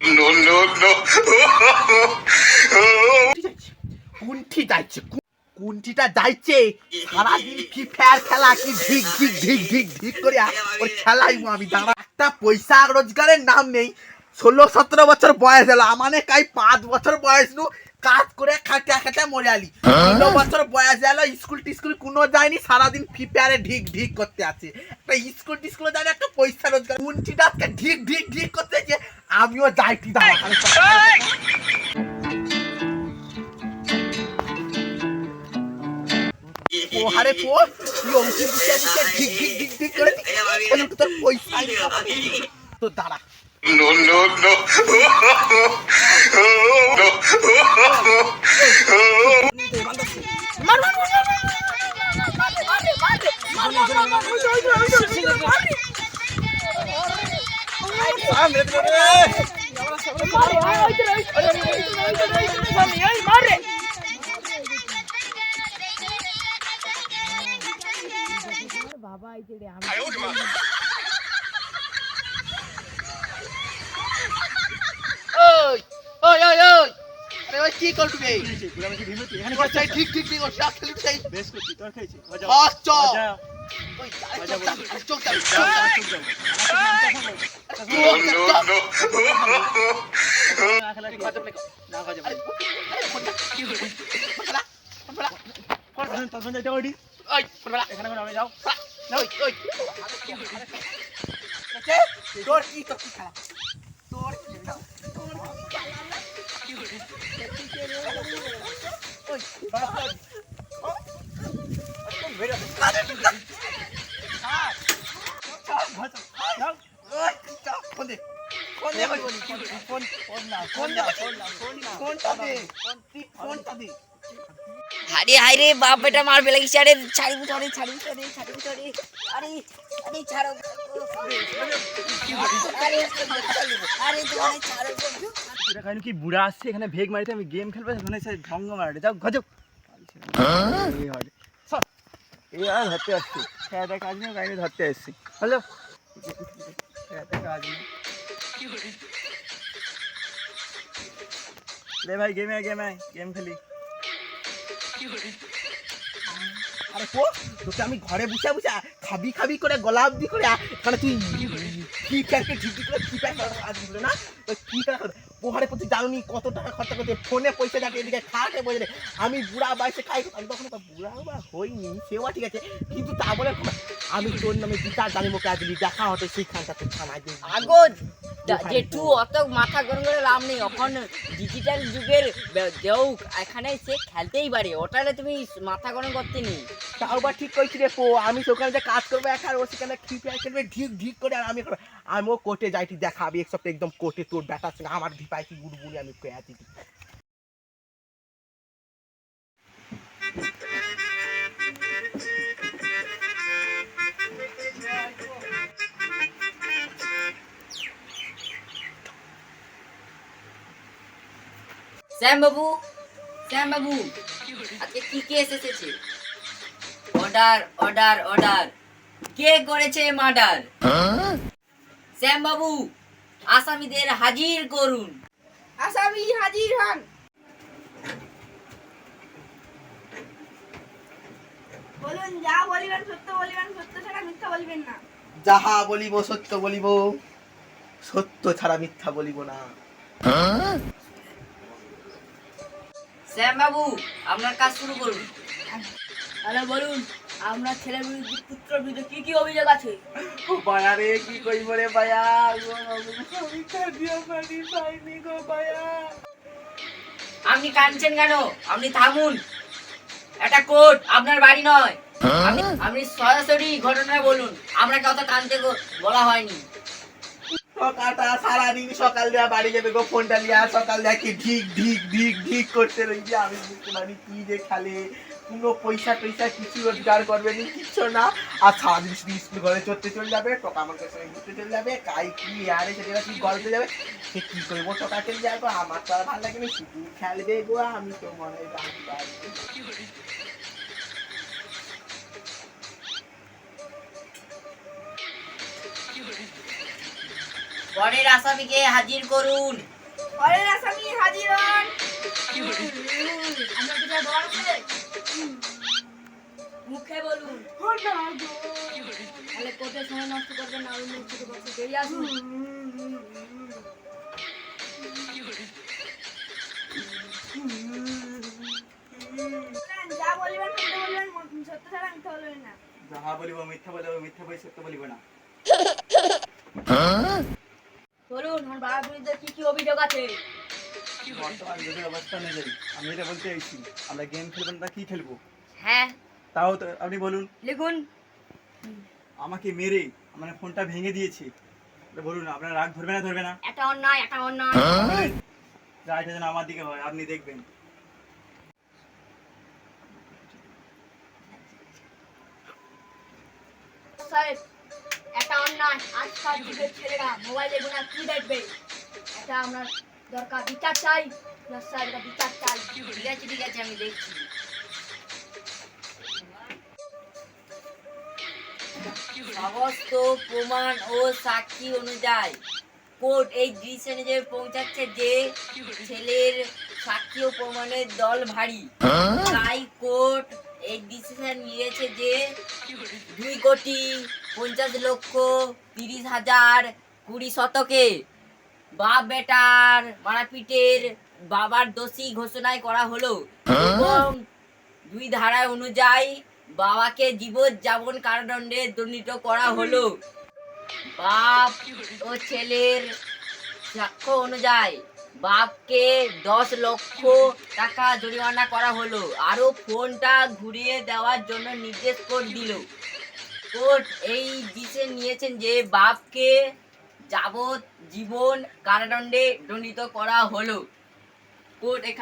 No, no, no. কুণ্ঠি যাচ্ছে কু- কুণ্ঠিটা যাইছে। সারাদিন ফ্রি ফায়ার খেলা কি ঢিক ঢিক ঢিক ঢিক ঢিক করে ওর খেলাই আমি দাঁড়া। একটা পয়সা রোজগারের নাম নেই। ষোলো সতেরো বছর বয়স হলো মানে কাই পাঁচ বছর বয়স নু কাজ করে খাটা খাটা মরে আলি। ষোলো বছর বয়স গেল স্কুল টিস্কুল কোনো যায়নি সারাদিন ফ্রি ফায়ারে ঢিক ঢিক করতে আছে। একটা স্কুল টিস্কুল যায় একটা পয়সা রোজগার। কুণ্ঠিটা আজকে ঢিক ঢিক ঢিক করতে যে আমিও পো তুই ঢিক ঢিক ঢিক ঢিক করে তো তোর পয়সা তো দাঁড়া। No, no, no. বাবা এই যে আমি ওই ওই ওই ওই আরে ওই কি করবি এখানে চাই ঠিক ঠিক ঠিক ওর সাথে খেলবি চাই বেশ করছি তোর খেয়েছি মজা ওডি ওই, কোনো যাও ওই, ওই। কে? তোর কি খেলা তোর কি খেলা? ফোন। ফোন দে, ওই, কি হলো? ফোন, ফোন না, ফোন না, ফোন না, ফোনটা দে। ফোনটা দে। আরে হাই বাপ বেটা মারবে লাগিস আরে ছাড়ি ছাড়ি ছাড়ি ছাড়ি ছাড়ি ছাড়ি আরে আরে ছাড়ো। আরে আরে তোমার ছাড়ো। এটা কাহিনী কি বুড়া আসছে? এখানে ভেগ মারিতে আমি গেম খেলব ওখানে সে ঢঙ্গ মারে যাও গজব এই আর ধরতে আসছি। খেয়াতে কাজ নেই কাহিনী ধরতে আসছি। হ্যালো? খেয়াতে কাজ নেই। লে ভাই গেমে আয় গেমে আয় গেম খেলি। আরে পো, তোকে আমি ঘরে বসে বসে খাবি খাবি করে, গলা অব্দি করে এখানে তুই কি প্যাকে ঠিকই করে, কি দিল না? তো কি টাকা পোহারে প্রতি জানুনি কত টাকা খরচা করতে ফোনে পয়সা যাকে এদিকে খাটে বসে আমি বুড়া বয়সে খাই, আমি তখন তো বুড়া বা হইনি, সেও ঠিক আছে। কিন্তু তা বলে আমি তোর নামে বিচার জানি মুখে আসলি দেখা হতো সেইখানটা তোর থানায় দিই আগো জেঠু অত মাথা গরম করে লাভ নেই এখন ডিজিটাল যুগের বে- এখানে সে খেলতেই পারে ওটারে তুমি মাথা গরম করতে নেই। তাও বা ঠিক কইছি রে পো আমি তো ওখানে যে কাজ করব এখন ও সেখানে ঠিক খেলবে ঢিক ঢিক করে আর আমি আমিও কোর্টে যাইটি দেখা আমি এক সপ্তাহ একদম কোর্টে তোর ব্যাটার সঙ্গে আমার ভিপাই কি গুড়গুড়ি আমি কয়ে শ্যাম বাবু শ্যাম বাবু আজকে কি কেস এসেছে? অর্ডার অর্ডার অর্ডার কে করেছে মার্ডার শ্যাম বাবু আসামিদের হাজির করুন। আসামি হাজির হন। বলুন যা বলিবেন সত্য বলিবেন সত্য ছাড়া মিথ্যা বলিবেন না। যাহা বলিব সত্য বলিব সত্য ছাড়া মিথ্যা বলিব না। শ্যাম বাবু আপনার কাজ শুরু করুন। তাহলে বলুন আপনার ছেলের বিরুদ্ধে পুত্রের বিরুদ্ধে কি কি অভিযোগ আছে? বায়া রে কি কইব রে বায়া আমি কাঁদিও পারি পাইনি গো বায়া আপনি কাঁদছেন কেন? আপনি থামুন। এটা কোর্ট আপনার বাড়ি নয়। আপনি আপনি সরাসরি ঘটনা বলুন। আপনাকে অত কানতে বলা হয়নি। সকালটা সারাদিন সকাল দেয়া বাড়ি যাবে গো ফোনটা লিয়া সকাল কি ঢিক ঢিক ঢিক ঢিক করতে রইছে আমি বুঝতে পারি কি যে খালে? কোনো পয়সা টয়সা কিছু রোজগার করবে নি, কিচ্ছু না। আর সারাদিন স্কুল ঘরে চড়তে চলে যাবে, টকা আমার কাছে ঘুরতে চলে যাবে, কাই কি আরে সেটা কি গল্পে যাবে। সে কি করব, টকা চলে যাবে? আমার তো আর ভালো লাগে না, শুধু খেলবে গো আমি তো মনে হয় পরের আসামিকে হাজির করুন। পরের আসামি হাজির হন। মুখে বলুন। তাহলে কোর্টের সময় নষ্ট করবেন না অন্য কিছু বলছে বেরিয়ে আসুন যা বলিবেন সত্য বলবেন সত্য ছাড়া মিথ্যা বলবেন না। যাহা বলিব মিথ্যা বলিব মিথ্যা বই সত্য বলিব না। বলুন আমার বাবার বিরুদ্ধে কি কি অভিযোগ আছে? বর্তমান যুগের অবস্থা অনুযায়ী আমি এটা বলতে চাইছি আমরা গেম খেলব না কি খেলব? হ্যাঁ। তাও তো আপনি বলুন। লিখুন। আমাকে মেরে মানে ফোনটা ভেঙে দিয়েছে। বলুন আপনার রাগ ধরবে না ধরবে না? এটা অন্যায় এটা অন্যায়। বলেন। যেন আমার দিকে হয় আপনি দেখবেন। এটা অন্যায় যুগের ছেলেরা মোবাইলে গুণা কি দেখবে? এটা আমার দরকার বিচার চাই। স্যার এটা বিচার চাই। ঠিক আছে ঠিক আছে আমি দেখছি। সমস্ত প্রমাণ ও সাক্ষী অনুযায়ী কোর্ট এই ডিসিশনে যে পৌঁছাচ্ছে যে ছেলের সাক্ষী ও প্রমাণের দল ভারী। তাই কোর্ট এই ডিসিশন নিয়েছে যে দুই কোটি পঞ্চাশ লক্ষ তিরিশ হাজার কুড়ি শতকে বাপ বেটার মারাপিটের বাবার দোষী ঘোষণায় করা হলো। এবং দুই ধারা অনুযায়ী বাবাকে জীবনযাপন কারাদণ্ডে দণ্ডিত করা হলো। বাপ ও ছেলের সাক্ষ্য অনুযায়ী বাপকে দশ লক্ষ টাকা জরিমানা করা হলো। আরও ফোনটা ঘুরিয়ে দেওয়ার জন্য নির্দেশ কোর্ট দিল। কোর্ট এই দিশে নিয়েছেন যে বাপকে যাবত জীবন কারাদণ্ডে দণ্ডিত করা হলো। কোর্ট এখানে